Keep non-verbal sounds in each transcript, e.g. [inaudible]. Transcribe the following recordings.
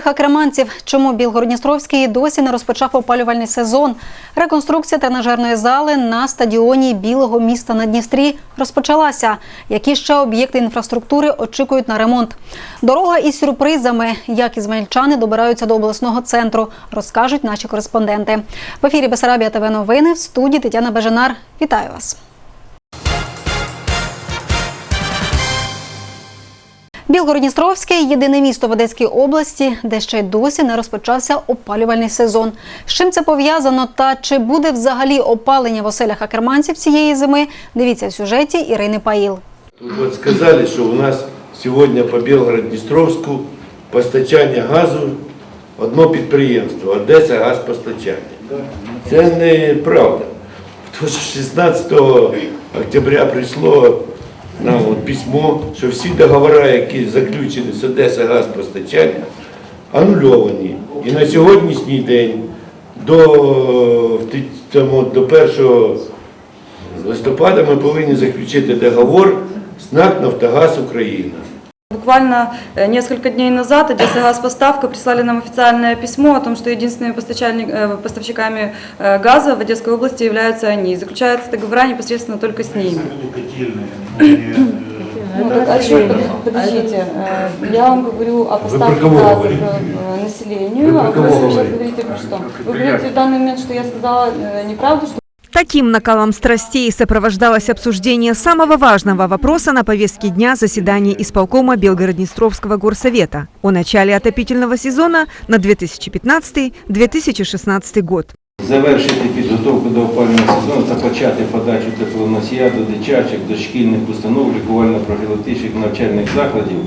оселях акреманців. Чому Білгородністровський досі не розпочав опалювальний сезон? Реконструкція тренажерної зали на стадіоні Білого міста на Дністрі розпочалася. Які ще об'єкти інфраструктури очікують на ремонт? Дорога із сюрпризами. Як ізмаїльчани добираються до обласного центру, розкажуть наші кореспонденти. В ефірі Бесарабія ТВ новини в студії Тетяна Бежанар. Вітаю вас. Білгородністровське єдине місто в Одеській області, де ще й досі не розпочався опалювальний сезон. З чим це пов'язано та чи буде взагалі опалення в оселях акерманців цієї зими? Дивіться в сюжеті Ірини Паїл. Вот сказали, что у нас сегодня по Білгород-Дністровську постачання газу одно підприємство Одеса газпостачання. Це неправда. Тому що 16 октября прийшло нам от письмо, що всі договори, які заключені з Одеса газпостачання, анульовані. І на сьогоднішній день до, до 1 листопада ми повинні заключити договор з НАК «Нафтогаз Україна». Буквально э, несколько дней назад Одесса Газпоставка прислали нам официальное письмо о том, что единственными э, поставщиками э, газа в Одесской области являются они. И заключаются договора непосредственно только с ними. Ну, так, а что, подождите, я вам говорю о поставке газа населению, а вы сейчас говорите? про что? Вы говорите в данный момент, что я сказала неправду, что Таким накалом страстей сопровождалось обсуждение самого важного вопроса на повестке дня заседания исполкома Белгороднестровского горсовета о начале отопительного сезона на 2015-2016 год. Завершити підготовку до опалювального сезону та почати подачу теплоносія до дитячих, дошкільних установ, лікувально-профілактичних навчальних закладів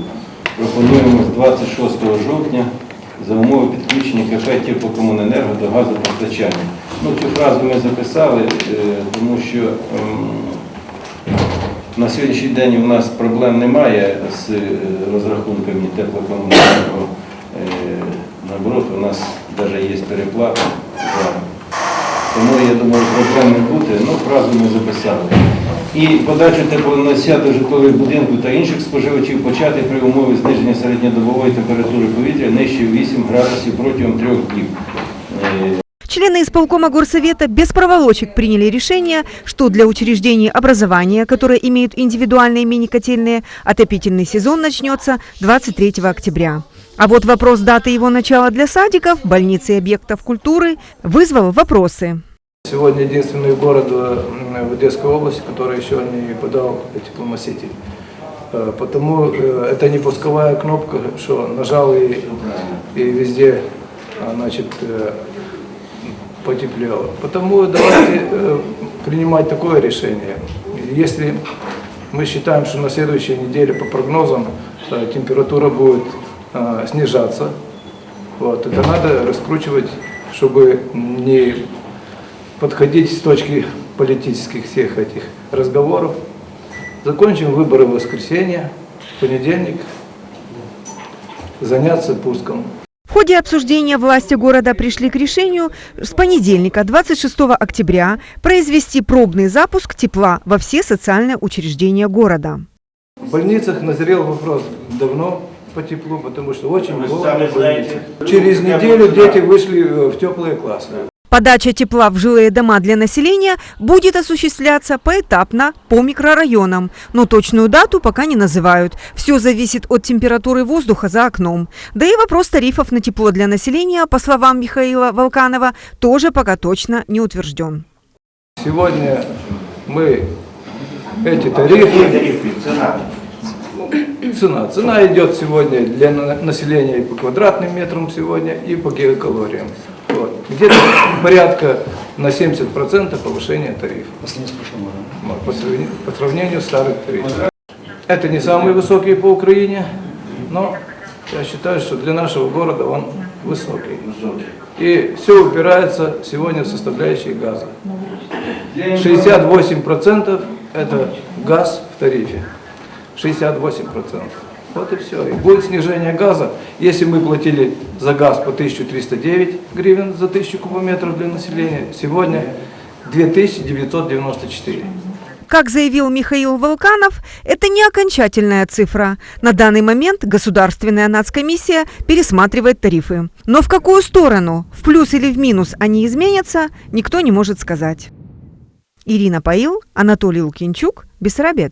пропонуємо з 26 жовтня за умови підключення КП «Теплокомуненерго» до газопостачання. Ну, цю фразу ми записали, е, тому що ем, на сьогоднішній день у нас проблем немає з е, розрахунками теплокомуненерго. Е, Наоборот, у нас навіть є переплата. тому я думаю, проблем не буде. Ну, фразу ми записали. І подачу теплоносія до житлових будинків та інших споживачів почати при умові зниження середньодобової температури повітря нижче 8 градусів протягом трьох днів. Члены исполкома горсовета без проволочек приняли решение, что для учреждений образования, которые имеют индивидуальные мини-котельные, отопительный сезон начнется 23 октября. А вот вопрос даты его начала для садиков, больниц и объектов культуры вызвал вопросы. Сегодня единственный город э, в Одесской области, который еще не подал теплоноситель. Э, Потому э, это не пусковая кнопка, что нажал и, и везде а, значит, потеплело. Потому давайте э, принимать такое решение. Если мы считаем, что на следующей неделе по прогнозам э, температура будет э, снижаться, вот, это надо раскручивать, чтобы не подходить с точки политических всех этих разговоров. Закончим выборы в воскресенье, в понедельник, заняться пуском. В ходе обсуждения власти города пришли к решению с понедельника, 26 октября, произвести пробный запуск тепла во все социальные учреждения города. В больницах назрел вопрос давно по теплу, потому что очень холодно в больницах. Через неделю дети вышли э, в теплые классы. Подача тепла в жилые дома для населения будет осуществляться поэтапно по микрорайонам, но точную дату пока не называют. Все зависит от температуры воздуха за окном. Да и вопрос тарифов на тепло для населения, по словам Михаила Волканова, тоже пока точно не утвержден. Сегодня мы эти тарифы... Цена. Цена идет сегодня для на- населения и по квадратным метрам сегодня, и по гигакалориям. Где-то порядка на 70% повышения тарифа. По сравнению, по сравнению с старым тарифом. Это не самые высокие по Украине, но я считаю, что для нашего города он высокий. И все упирается сегодня в составляющие газа. 68% это газ в тарифе. 68%. Вот и все. И будет снижение газа. Если мы платили за газ по 1309 гривен за 1000 кубометров для населения, сегодня 2994. Как заявил Михаил Волканов, это не окончательная цифра. На данный момент Государственная нацкомиссия пересматривает тарифы. Но в какую сторону, в плюс или в минус они изменятся, никто не может сказать. Ирина Паил, Анатолий Лукинчук, Бессарабия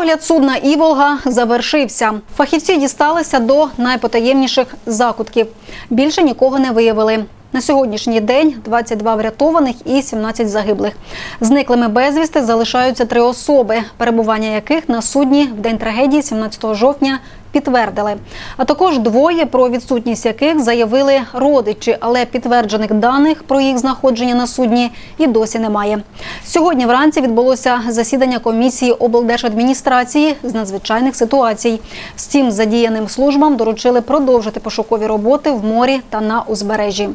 Огляд судна Іволга завершився. Фахівці дісталися до найпотаємніших закутків. Більше нікого не виявили. На сьогоднішній день 22 врятованих і 17 загиблих. Зниклими безвісти залишаються три особи, перебування яких на судні в день трагедії 17 жовтня підтвердили. А також двоє, про відсутність яких заявили родичі, але підтверджених даних про їх знаходження на судні і досі немає. Сьогодні вранці відбулося засідання комісії облдержадміністрації з надзвичайних ситуацій. Всім задіяним службам доручили продовжити пошукові роботи в морі та на узбережжі.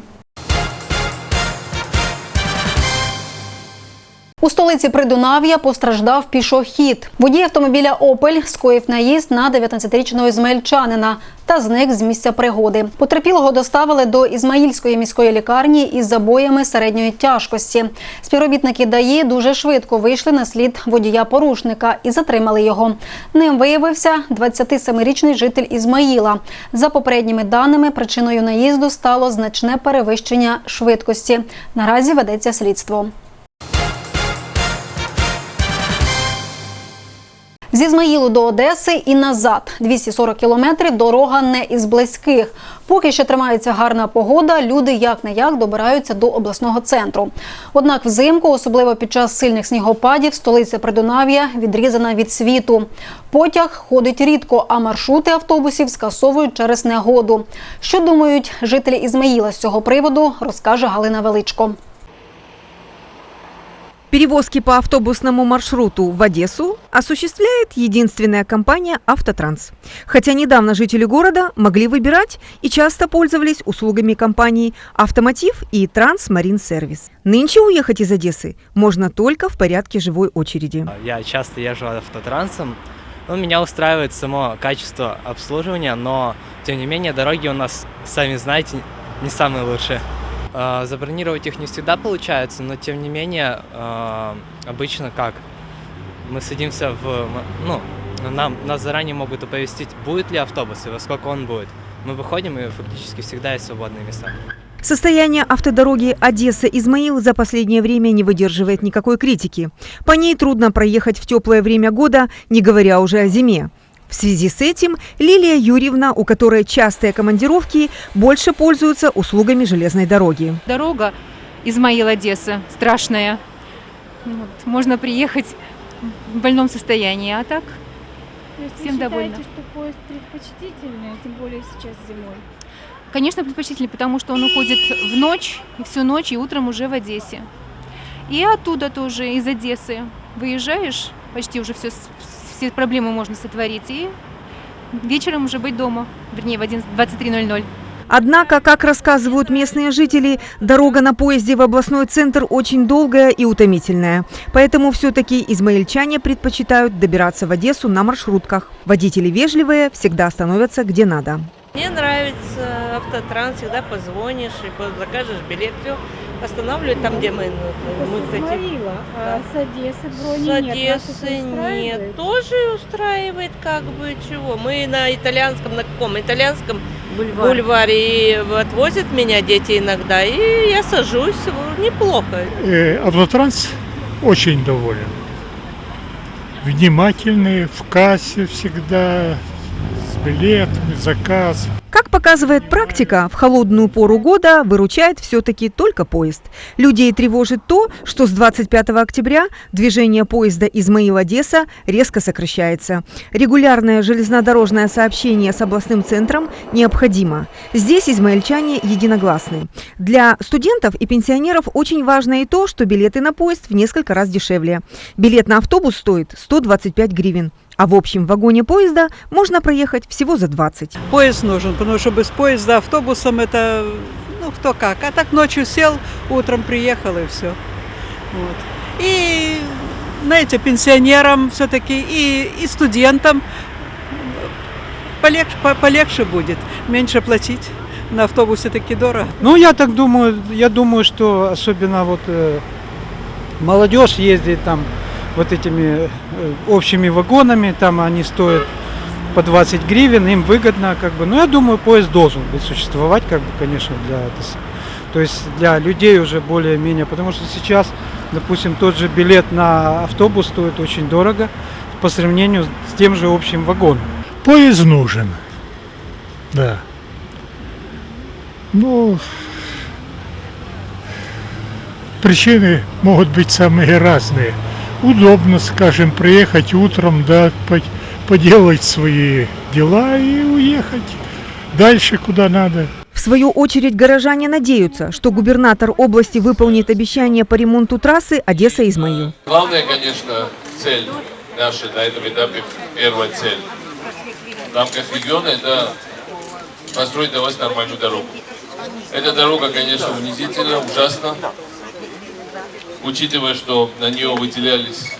У столиці Придунав'я постраждав пішохід. Водій автомобіля Опель скоїв наїзд на 19-річного ізмаїльчанина та зник з місця пригоди. Потерпілого доставили до Ізмаїльської міської лікарні із забоями середньої тяжкості. Співробітники ДАІ дуже швидко вийшли на слід водія-порушника і затримали його. Ним виявився 27-річний житель Ізмаїла. За попередніми даними, причиною наїзду стало значне перевищення швидкості. Наразі ведеться слідство. З Ізмаїлу до Одеси і назад 240 кілометрів дорога не із близьких. Поки ще тримається гарна погода, люди як не як добираються до обласного центру. Однак взимку, особливо під час сильних снігопадів, столиця Придунав'я відрізана від світу. Потяг ходить рідко, а маршрути автобусів скасовують через негоду. Що думають жителі Ізмаїла з цього приводу, розкаже Галина Величко. Перевозки по автобусному маршруту в Одессу осуществляет единственная компания «Автотранс». Хотя недавно жители города могли выбирать и часто пользовались услугами компаний «Автомотив» и «Трансмарин-сервис». Нынче уехать из Одессы можно только в порядке живой очереди. Я часто езжу автотрансом. Ну, меня устраивает само качество обслуживания, но, тем не менее, дороги у нас, сами знаете, не самые лучшие. А, Забронировать их не всегда получается, но, тем не менее, а, обычно как? Мы садимся в... Ну, нам, нас заранее могут оповестить, будет ли автобус и во сколько он будет. Мы выходим, и фактически всегда есть свободные места. Состояние автодороги Одесса-Измаил за последнее время не выдерживает никакой критики. По ней трудно проехать в теплое время года, не говоря уже о зиме. В связи с этим Лилия Юрьевна, у которой частые командировки, больше пользуется услугами железной дороги. Дорога Измаил-Одесса страшная. Вот, можно приехать в больном состоянии, а так Всем вы довольна. считаете, что поезд предпочтительный, тем более сейчас зимой? Конечно, предпочтительнее, потому что он уходит в ночь, и всю ночь, и утром уже в Одессе. И оттуда тоже, из Одессы, выезжаешь, почти уже все, все проблемы можно сотворить, и вечером уже быть дома, вернее, в 11 23.00. Однако, как рассказывают местные жители, дорога на поезде в областной центр очень долгая и утомительная. Поэтому все-таки измаильчане предпочитают добираться в Одессу на маршрутках. Водители вежливые, всегда остановятся где надо. Мне нравится автотранс, всегда позвонишь и закажешь билет, все останавливают там, где мы, ну, мы С хотим. Измаила, а с Одессы С брони нет. Это Одессы нет, устраивает? тоже устраивает как бы чего. Мы на итальянском, на каком итальянском бульваре и отвозят меня дети иногда, и я сажусь, неплохо. Э, Автотранс очень доволен. Внимательный, в кассе всегда, с билетами, заказ. Показывает практика, в холодную пору года выручает все-таки только поезд. Людей тревожит то, что с 25 октября движение поезда Измаил-Одесса резко сокращается. Регулярное железнодорожное сообщение с областным центром необходимо. Здесь измаильчане единогласны. Для студентов и пенсионеров очень важно и то, что билеты на поезд в несколько раз дешевле. Билет на автобус стоит 125 гривен. А в общем вагоне поезда можно проехать всего за 20. Поезд нужен, потому что без поезда автобусом это, ну, кто как. А так ночью сел, утром приехал и все. Вот. И, знаете, пенсионерам все-таки и, и студентам полегче, по- полегче будет, меньше платить на автобусе таки дорого. Ну, я так думаю, я думаю, что особенно вот э, молодежь ездит там вот этими э, общими вагонами, там они стоят по 20 гривен, им выгодно, как бы. Но я думаю, поезд должен быть существовать, как бы, конечно, для, то есть для людей уже более-менее, потому что сейчас, допустим, тот же билет на автобус стоит очень дорого по сравнению с тем же общим вагоном. Поезд нужен. Да. Ну, причины могут быть самые разные. Удобно, скажем, приехать утром, да, по- поделать свои дела и уехать дальше, куда надо. В свою очередь горожане надеются, что губернатор области выполнит обещание по ремонту трассы Одесса-Измаил. Главная, конечно, цель наша на этом этапе, первая цель в рамках региона, это построить для вас нормальную дорогу. Эта дорога, конечно, унизительна, ужасна, учитывая, что на нее выделялись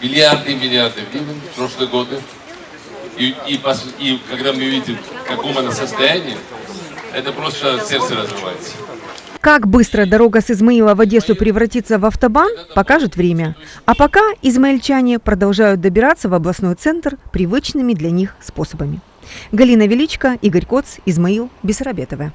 миллиарды и миллиарды гривен в прошлые годы. И, и, и когда мы видим, в каком она состоянии, это просто сердце разрывается. Как быстро дорога с Измаила в Одессу превратится в автобан, покажет время. А пока измаильчане продолжают добираться в областной центр привычными для них способами. Галина Величко, Игорь Коц, Измаил, Бессарабетова.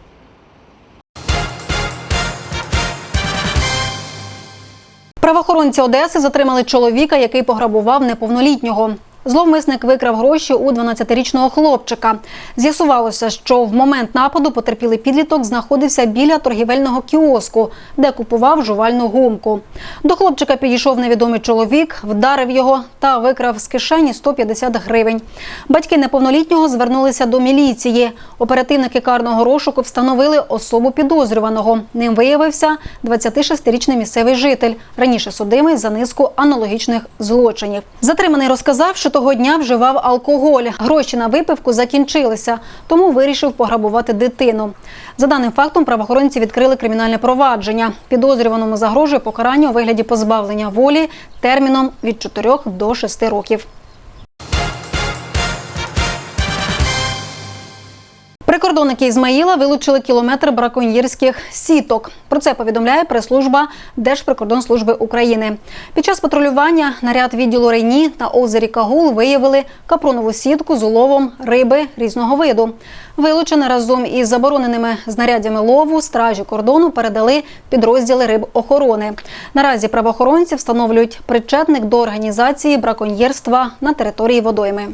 Правоохоронці Одеси затримали чоловіка, який пограбував неповнолітнього. Зловмисник викрав гроші у 12-річного хлопчика. З'ясувалося, що в момент нападу потерпілий підліток знаходився біля торгівельного кіоску, де купував жувальну гумку. До хлопчика підійшов невідомий чоловік, вдарив його та викрав з кишені 150 гривень. Батьки неповнолітнього звернулися до міліції. Оперативники карного розшуку встановили особу підозрюваного. Ним виявився 26-річний місцевий житель, раніше судимий за низку аналогічних злочинів. Затриманий розказав, що того дня вживав алкоголь. Гроші на випивку закінчилися, тому вирішив пограбувати дитину. За даним фактом, правоохоронці відкрили кримінальне провадження. Підозрюваному загрожує покарання у вигляді позбавлення волі терміном від 4 до 6 років. Прикордонники Ізмаїла вилучили кілометр браконьєрських сіток. Про це повідомляє прес-служба Держприкордонслужби України. Під час патрулювання наряд відділу Рейні на озері Кагул виявили капронову сітку з уловом риби різного виду. Вилучене разом із забороненими знаряддями лову стражі кордону передали підрозділи рибохорони. Наразі правоохоронці встановлюють причетник до організації браконьєрства на території водойми.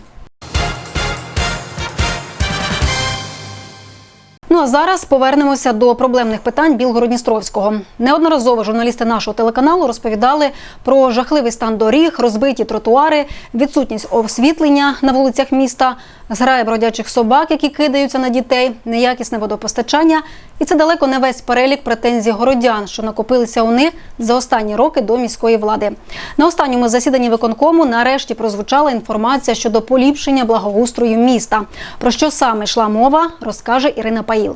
Ну а зараз повернемося до проблемних питань Білгородністровського. Неодноразово журналісти нашого телеканалу розповідали про жахливий стан доріг, розбиті тротуари, відсутність освітлення на вулицях міста, зграє бродячих собак, які кидаються на дітей, неякісне водопостачання. І це далеко не весь перелік претензій городян, що накопилися у них за останні роки до міської влади. На останньому засіданні виконкому нарешті прозвучала інформація щодо поліпшення благоустрою міста. Про що саме йшла мова, розкаже Ірина Паїл.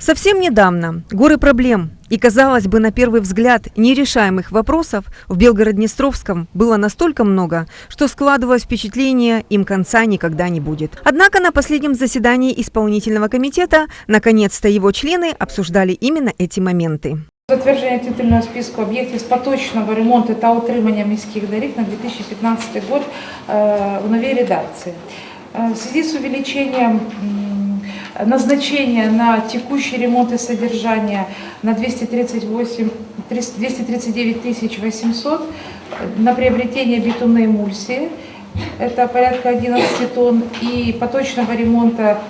Совсем недавно горы проблем и, казалось бы, на первый взгляд, нерешаемых вопросов в Белгород-Днестровском было настолько много, что складывалось впечатление, им конца никогда не будет. Однако на последнем заседании исполнительного комитета наконец-то его члены обсуждали именно эти моменты. Затвердження титульного списку об'єктів з поточного ремонту та утримання міських доріг на 2015 год э, в новій редакції. Э, В связи с увеличением м, назначения на текущий ремонт и содержание на 238, 239 тысяч 800 на приобретение битумной эмульсии, это порядка 11 тонн, и поточного ремонта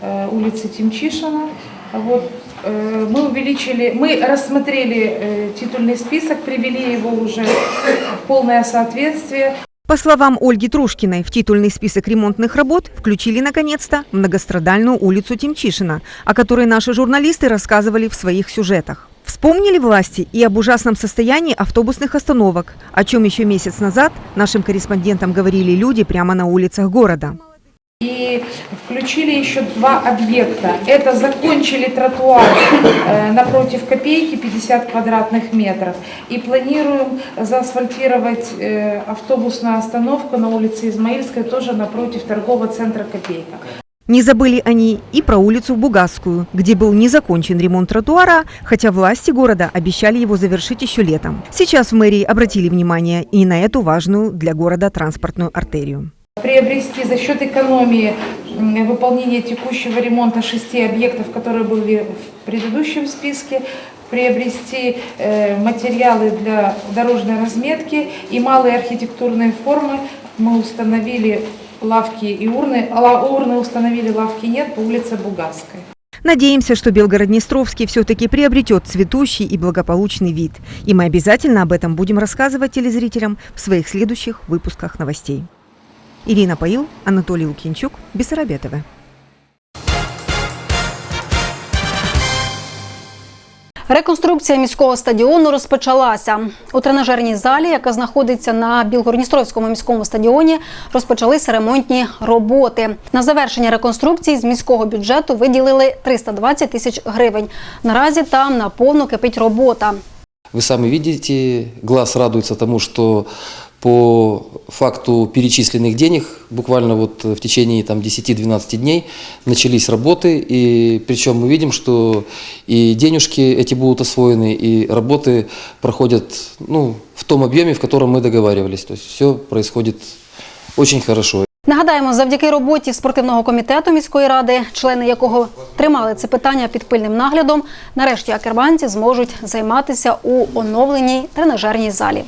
э, улицы Тимчишина. Вот, э, мы увеличили, мы рассмотрели э, титульный список, привели его уже в полное соответствие. По словам Ольги Трушкиной, в титульный список ремонтных работ включили наконец-то многострадальную улицу Тимчишина, о которой наши журналисты рассказывали в своих сюжетах. Вспомнили власти и об ужасном состоянии автобусных остановок, о чем еще месяц назад нашим корреспондентам говорили люди прямо на улицах города. И включили еще два объекта. Это закончили тротуар э, напротив копейки 50 квадратных метров. И планируем заасфальтировать э, автобусную остановку на улице Измаильской, тоже напротив торгового центра Копейка. Не забыли они и про улицу Бугасскую, где был не закончен ремонт тротуара, хотя власти города обещали его завершить еще летом. Сейчас в мэрии обратили внимание и на эту важную для города транспортную артерию. Приобрести за счет экономии выполнения текущего ремонта шести объектов, которые были в предыдущем списке, приобрести э, материалы для дорожной разметки и малые архитектурные формы. Мы установили лавки и урны, а ла- урны установили, лавки нет по улице Бугасской. Надеемся, что Белгород-Днестровский все-таки приобретет цветущий и благополучный вид. И мы обязательно об этом будем рассказывать телезрителям в своих следующих выпусках новостей. Ирина Паил, Анатолий Лукинчук, Бессарабия Реконструкція міського стадіону розпочалася. У тренажерній залі, яка знаходиться на Білгородністровському міському стадіоні, розпочалися ремонтні роботи. На завершення реконструкції з міського бюджету виділили 320 тисяч гривень. Наразі там наповну кипить робота. Вы сами видите, глаз радуется тому, что по факту перечисленных денег буквально вот в течение там, 10-12 дней начались работы, и причем мы видим, что и денежки эти будут освоены, и работы проходят ну, в том объеме, в котором мы договаривались. То есть все происходит очень хорошо. Нагадаємо, завдяки роботі спортивного комітету міської ради, члени якого тримали це питання під пильним наглядом, нарешті акерманці зможуть займатися у оновленій тренажерній залі.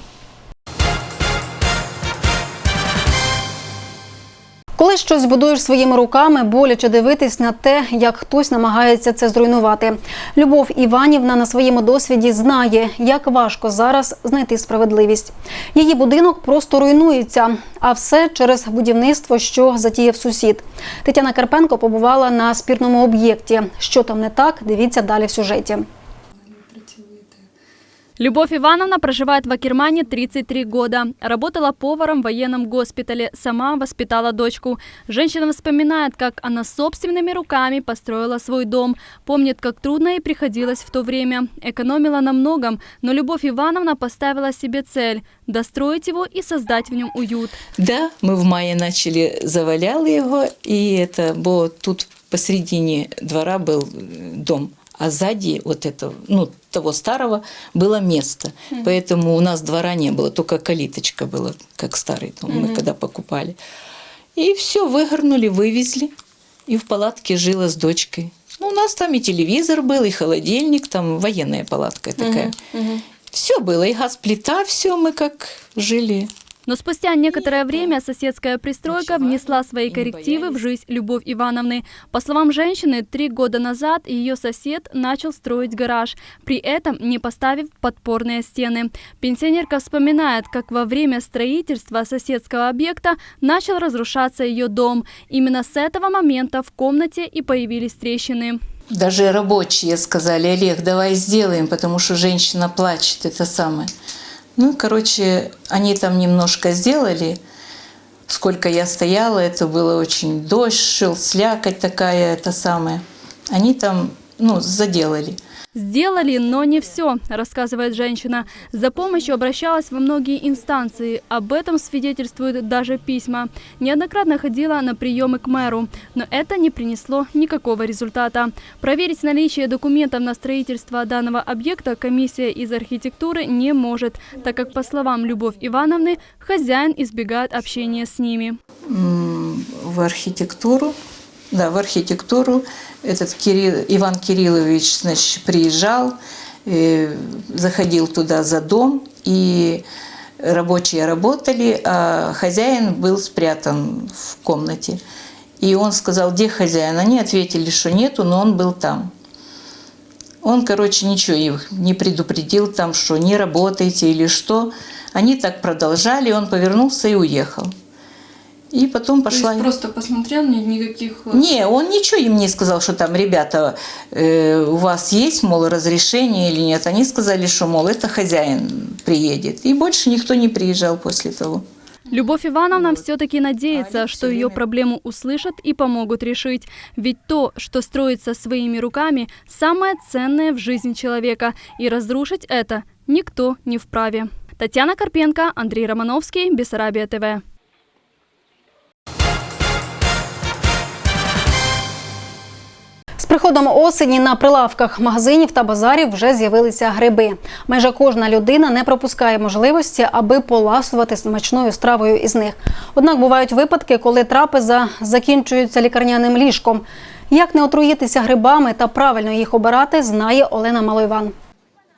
Коли щось будуєш своїми руками, боляче дивитись на те, як хтось намагається це зруйнувати. Любов Іванівна на своєму досвіді знає, як важко зараз знайти справедливість. Її будинок просто руйнується, а все через будівництво, що затіяв сусід. Тетяна Карпенко побувала на спірному об'єкті. Що там не так, дивіться далі в сюжеті. Любовь Ивановна проживает в Акермане 33 года. Работала поваром в военном госпитале. Сама воспитала дочку. Женщина вспоминает, как она собственными руками построила свой дом. Помнит, как трудно ей приходилось в то время. Экономила на многом, но Любовь Ивановна поставила себе цель – достроить его и создать в нем уют. Да, ми в мае начали, заваляли його, і это, бо тут посередине двора был э, дом, а сзади вот этого, ну, того старого было место. Мгм. Поэтому у нас двора не было, только калиточка была, как старый дом, мы Мгм. когда покупали. И все, выгорнули, вывезли, и в палатке жила с дочкой. Ну, у нас там и телевизор был, и холодильник, там военная палатка такая. Все было, и газ-плита, все мы как жили. Но спустя некоторое время соседская пристройка внесла свои коррективы в жизнь Любовь Ивановны. По словам женщины, три года назад ее сосед начал строить гараж, при этом не поставив подпорные стены. Пенсионерка вспоминает, как во время строительства соседского объекта начал разрушаться ее дом. Именно с этого момента в комнате и появились трещины. Даже рабочие сказали, Олег, давай сделаем, потому что женщина плачет, это самое. Ну, короче, они там немножко сделали. Сколько я стояла, это было очень дождь, шел, слякоть такая, это самое. Они там, ну, заделали. Сделали, но не все, рассказывает женщина. За помощью обращалась во многие инстанции. Об этом свидетельствуют даже письма. Неоднократно ходила на приемы к мэру, но это не принесло никакого результата. Проверить наличие документов на строительство данного объекта комиссия из архитектуры не может, так как, по словам Любовь Ивановны, хозяин избегает общения с ними. В архитектуру, да, в архитектуру этот Кирилл, Иван Кириллович, значит, приезжал, э, заходил туда за дом, и рабочие работали, а хозяин был спрятан в комнате. И он сказал, где хозяин? Они ответили, что нету, но он был там. Он, короче, ничего их не предупредил там, что не работаете или что. Они так продолжали, он повернулся и уехал. И потом пошла... просто посмотрел, ни- никаких... э, Не, он ничего им не сказал, что там, ребята, э, у вас есть, мол, разрешение или нет. Они сказали, что, мол, это хозяин приедет. И больше никто не приезжал после того. Любовь Ивановна все-таки надеется, что ее проблему услышат и помогут решить. Ведь то, что строится своими руками, самое ценное в жизни человека. И разрушить это никто не вправе. Татьяна Карпенко, Андрей Романовский, Бессарабия ТВ. Приходом осені на прилавках магазинів та базарів вже з'явилися гриби. Майже кожна людина не пропускає можливості, аби поласувати смачною стравою із них. Однак бувають випадки, коли трапеза закінчується лікарняним ліжком. Як не отруїтися грибами та правильно їх обирати, знає Олена Малойван.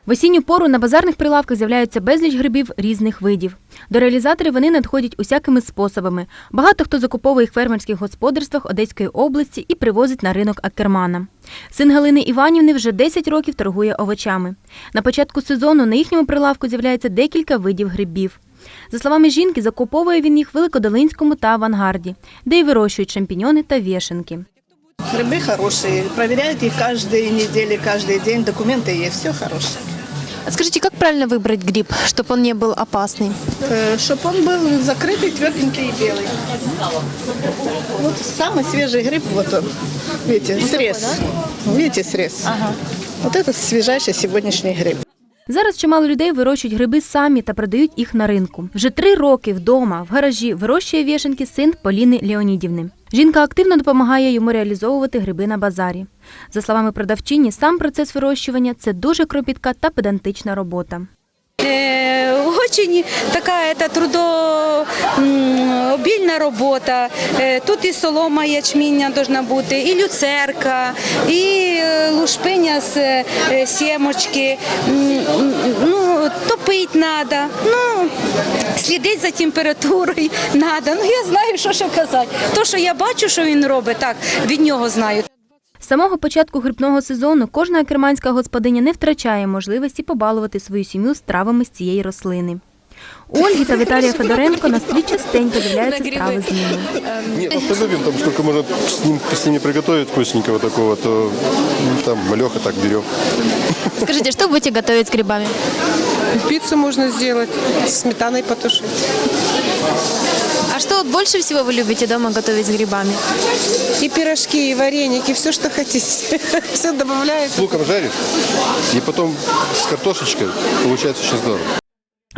В осінню пору на базарних прилавках з'являються безліч грибів різних видів. До реалізаторів вони надходять усякими способами. Багато хто закуповує їх в фермерських господарствах Одеської області і привозить на ринок Акермана. Син Галини Іванівни вже 10 років торгує овочами. На початку сезону на їхньому прилавку з'являється декілька видів грибів. За словами жінки, закуповує він їх в Великодолинському та Авангарді, де й вирощують шампіньони та вішенки. Грибы хорошие, проверяют их каждые недели, каждый день, документы есть, все хорошее. А скажите, как правильно выбрать гриб, чтобы он не был опасный? Чтобы он был закрытый, тверденький и белый. Вот самый свежий гриб, вот он, видите, срез. Видите, срез? Вот это свежайший сегодняшний гриб. Зараз чимало людей вирощують гриби самі та продають їх на ринку. Вже три роки вдома в гаражі вирощує вішенки син Поліни Леонідівни. Жінка активно допомагає йому реалізовувати гриби на базарі. За словами продавчині, сам процес вирощування це дуже кропітка та педантична робота Э, Очень такая это трудообильная работа. Э, Тут і солома ячміння должна бути, і люцерка, і е, лушпиня з е, сімочки. М, Ну, топить треба, ну, слідить за температурою [laughs] треба. Ну, я знаю, що ще казати. То, що я бачу, що він робить, так, від нього знаю. З самого початку грибного сезону кожна керманська господиня не втрачає можливості побалувати свою сім'ю стравами з цієї рослини. У Ольги та Віталія [laughs] Федоренко на столі частенько з'являються страви з ними. Нет, просто любим, там сколько можно с, ним, с ними приготовить вкусненького такого, то ну, там Леха так берем. Скажите, что будете готовить с грибами? Пиццу можно сделать, с сметаной потушить. А что вот больше всего вы любите дома готовить с грибами? И пирожки, и вареники, все, что хотите. [laughs] Все добавляется. С луком жаришь, и потом с картошечкой получается очень здорово.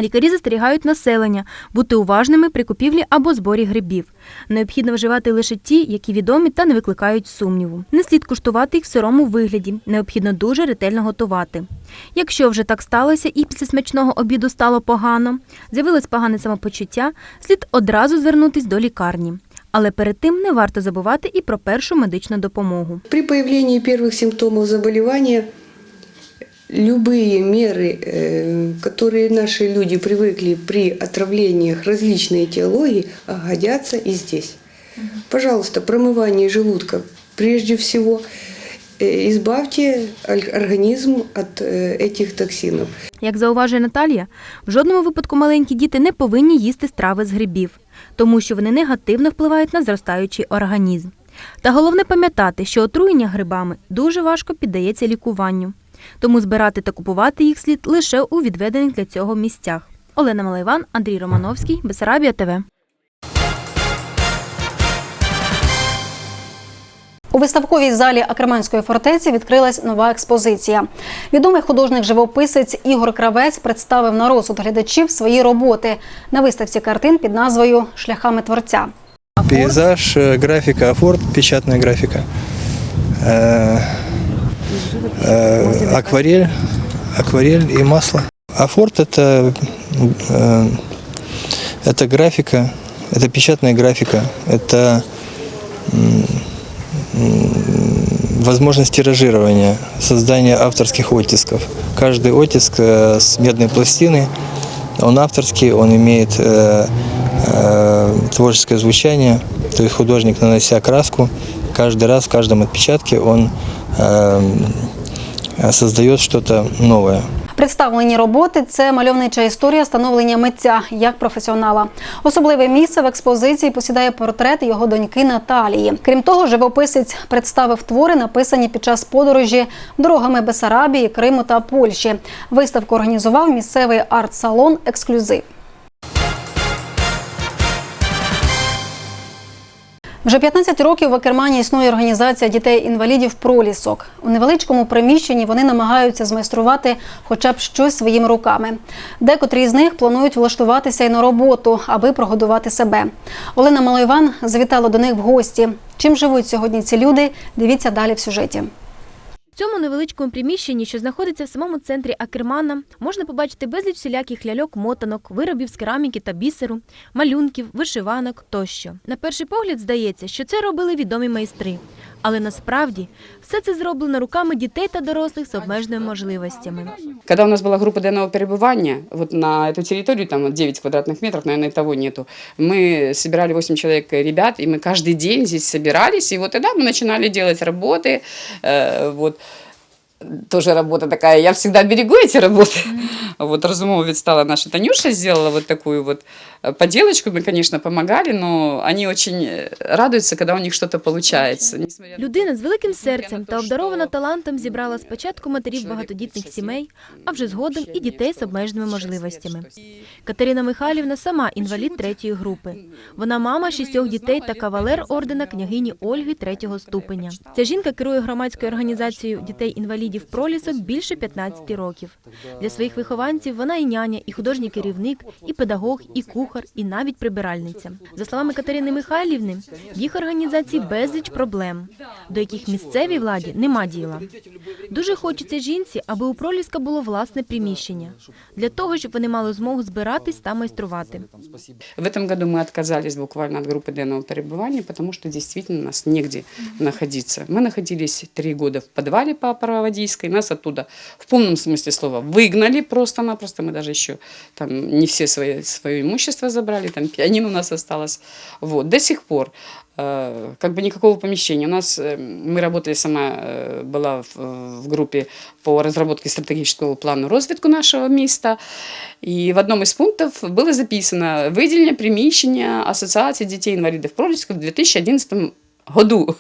Лікарі застерігають населення бути уважними при купівлі або зборі грибів. Необхідно вживати лише ті, які відомі та не викликають сумніву. Не слід куштувати їх в сирому вигляді. Необхідно дуже ретельно готувати. Якщо вже так сталося і після смачного обіду стало погано, з'явилось погане самопочуття, слід одразу звернутись до лікарні. Але перед тим не варто забувати і про першу медичну допомогу. При появлении первых симптомов заболевания любые меры, э, которые наши люди привыкли при отравлениях различной этиологии, годятся и здесь. Пожалуйста, промывание желудка прежде всего. Э, Избавьте аль- организм от э, этих токсинов. Як зауважує Наталія, в жодному випадку маленькі діти не повинні їсти страви з грибів, тому що вони негативно впливають на зростаючий організм. Та головне пам'ятати, що отруєння грибами дуже важко піддається лікуванню, тому збирати та купувати їх слід лише у відведених для цього місцях. Олена Малайван, Андрій Романовський, Бесарабія ТВ. У виставковій залі Акременської фортеці відкрилась нова експозиція. Відомий художник-живописець Ігор Кравець представив на розсуд глядачів свої роботи на виставці картин під назвою Шляхами творця. Пейзаж, э, графика, афорт, печатная графика. Э, Акварель, акварель и масло. Афорт это, э, это графика, это печатная графика, это возможность тиражирования, создания авторских оттисков. Каждый оттиск э, с медной пластины, он авторский, он имеет э, э, творческое звучание, то есть художник, нанося краску, каждый раз в каждом отпечатке он э, создает что-то новое. Представлені роботи це мальовнича історія становлення митця як професіонала. Особливе місце в експозиції посідає портрет його доньки Наталії. Крім того, живописець представив твори, написані під час подорожі дорогами Бесарабії, Криму та Польщі. Виставку організував місцевий арт-салон Ексклюзив. Вже 15 років в Акермані існує організація дітей-інвалідів Пролісок. У невеличкому приміщенні вони намагаються змайструвати хоча б щось своїми руками. Декотрі з них планують влаштуватися і на роботу, аби прогодувати себе. Олена Малойван завітала до них в гості. Чим живуть сьогодні ці люди? Дивіться далі в сюжеті. Цьому невеличкому приміщенні, що знаходиться в самому центрі Акермана, можна побачити безліч всіляких ляльок, мотанок, виробів з кераміки та бісеру, малюнків, вишиванок тощо. На перший погляд здається, що це робили відомі майстри. Але насправді все це зроблено руками дітей та дорослих з обмеженими можливостями. Когда у нас была группа денного перебывания, вот на эту территорию, там 9 квадратных метров, наверное, и того нету, мы собирали 8 человек ребят, и мы каждый день здесь собирались, и вот тогда мы начинали делать работы, э, вот, тоже работа такая, я всегда берегу эти работы. Вот Разумовец стала наша Танюша, сделала вот такую вот э, поделочку, мы, конечно, помогали, но они очень э, радуются, когда у них что-то получается. Несмотря на Людина з великим серцем та обдарована талантом зібрала спочатку матерів багатодітних сімей, а вже згодом і дітей з обмеженими можливостями. Катерина Михайлівна сама інвалід третьої групи. Вона мама шістьох дітей та кавалер ордена княгині Ольги третього ступеня. Ця жінка керує громадською організацією дітей-інвалідів пролісок більше 15 років. Для своїх вихованців вона і няня, і художній керівник, і педагог, і кухар, і навіть прибиральниця. За словами Катерини Михайлівни, в їх організації безліч проблем, до яких місцевій владі нема діла. Дуже хочеться жінці, аби у проліска було власне приміщення для того, щоб вони мали змогу збиратись та майструвати. В этом году мы отказались буквально от группы денного перебывания, потому что действительно нас негде находиться. Мы находились три года в подвале по Пароводийской, нас оттуда в полном смысле слова выгнали просто-напросто. Мы даже еще там не все свои, свое имущество забрали, там пианино у нас осталось. Вот. До сих пор э, как бы никакого помещения. У нас, э, мы работали, сама э, была в, в группе по разработке стратегического плана розвитку нашего места. И в одном из пунктов было записано выделение приміщення Ассоциации детей-инвалидов Пролеска в 2011 году.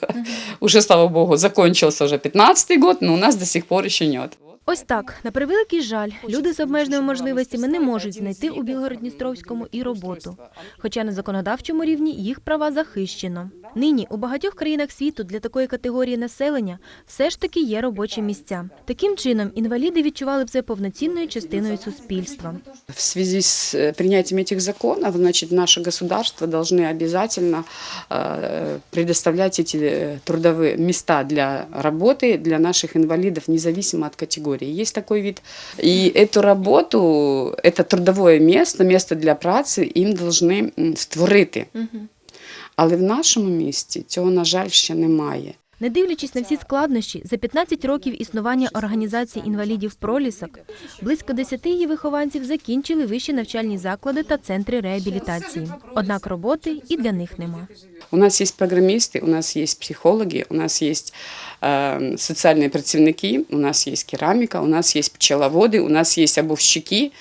Уже, слава богу, закончился уже 15 год, но у нас до сих пор еще нет. Ось так, на превеликий жаль, люди з обмеженими можливостями не можуть знайти у Білгород-Дністровському і роботу. Хоча на законодавчому рівні їх права захищено. Нині у багатьох країнах світу для такої категорії населення все ж таки є робочі місця. Таким чином, інваліди відчували б себе повноцінною частиною суспільства. В связи с э, принятием этих законов, значит, наше государство должны обязательно э, предоставлять эти э, трудовые места для работы для наших инвалидов, независимо от категории. Есть такой вид. И эту работу, это трудовое место, место для праці им должны м, створити. Але в нашому місті цього, на жаль, ще немає. Не дивлячись на всі складнощі, за 15 років існування організації інвалідів пролісок, близько 10 її вихованців закінчили вищі навчальні заклади та центри реабілітації. Однак роботи і для них нема. У нас есть программисты, у нас есть психологи, у нас есть э, социальные працівники, у нас есть керамика, у нас есть пчеловоды, у нас есть обувщики.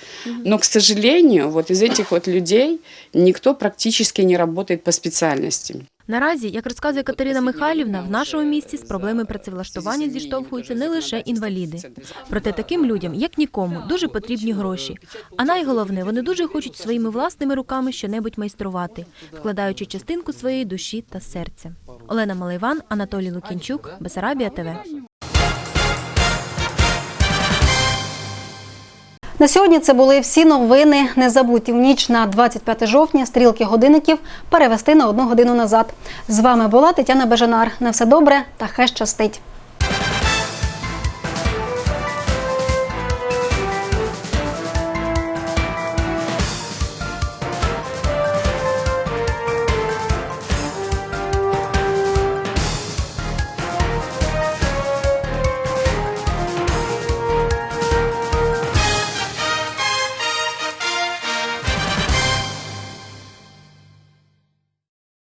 Но, к сожалению, вот из этих вот людей никто практически не работает по специальности. Наразі, як розказує Катерина Михайлівна, в нашому місті з проблеми працевлаштування зіштовхуються не лише інваліди. Проте таким людям, як нікому, дуже потрібні гроші. А найголовне, вони дуже хочуть своїми власними руками щонебудь майструвати, вкладаючи частинку своєї душі та серця. Олена Малайван, Анатолій Лукінчук, Бесарабія ТВ. На сьогодні це були всі новини. Не забудьте в ніч на 25 жовтня стрілки годинників перевести на одну годину назад. З вами була Тетяна Бежанар. На все добре та хай щастить.